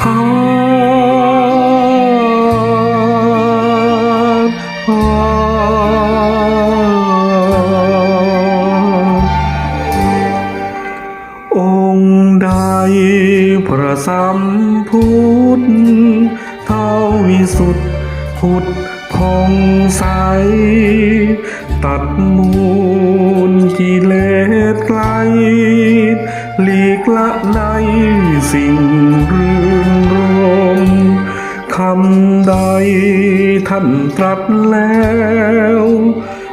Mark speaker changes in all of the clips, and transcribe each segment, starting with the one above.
Speaker 1: องค์ใดพระสัมพุทธเท่าวิสุทธผุดพองใส ตัดมูลกิเลสไกลหลีกละในสิ่ง คำใดท่านตรัสแล้ว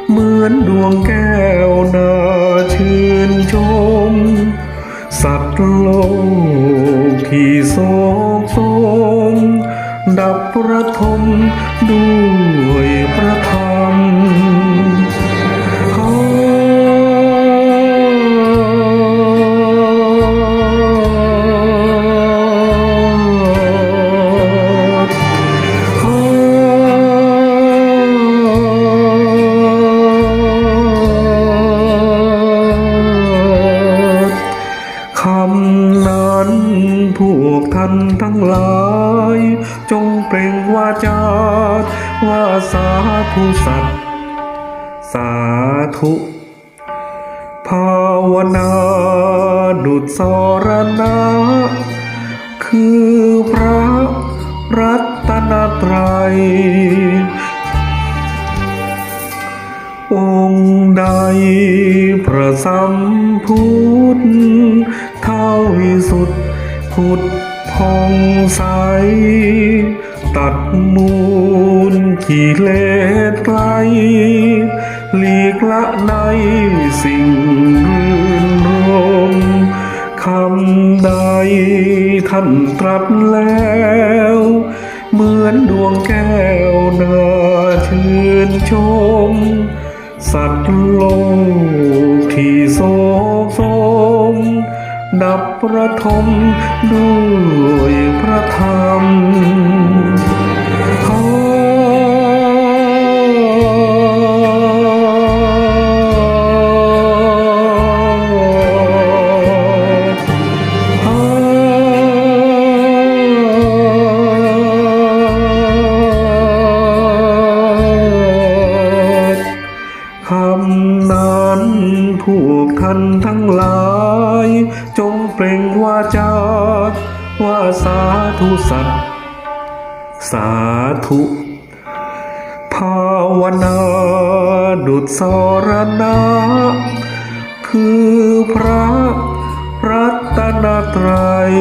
Speaker 1: เหมือนดวงแก้วนาชื่นชม สัตว์โลกที่โศกโศมดับประทมด้วยประานทั้งหลาย จงเปล่งวาจาว่าสาธุสัตว์สาธุ ภาวนาดุจสรณะ คือพระรัตนตรัย องค์ใดพระสัมพุทธเท่าวิสุทธิพุทธ พองใส ตัดมูลกิเลสไกลหลีกละในสิ่งรื่นรมคำใดท่านตรัสแล้ว เหมือนดวงแก้วน่าชื่นชม สัตว์โลกที่โศกโศม ดับประทมด้วยพระธรรม ผูกท่านทั้งหลาย จงเปล่งวาจาว่าสาธุสัตว์สาธุ ภาวนาดุจสรณะคือพระรัตนตรัย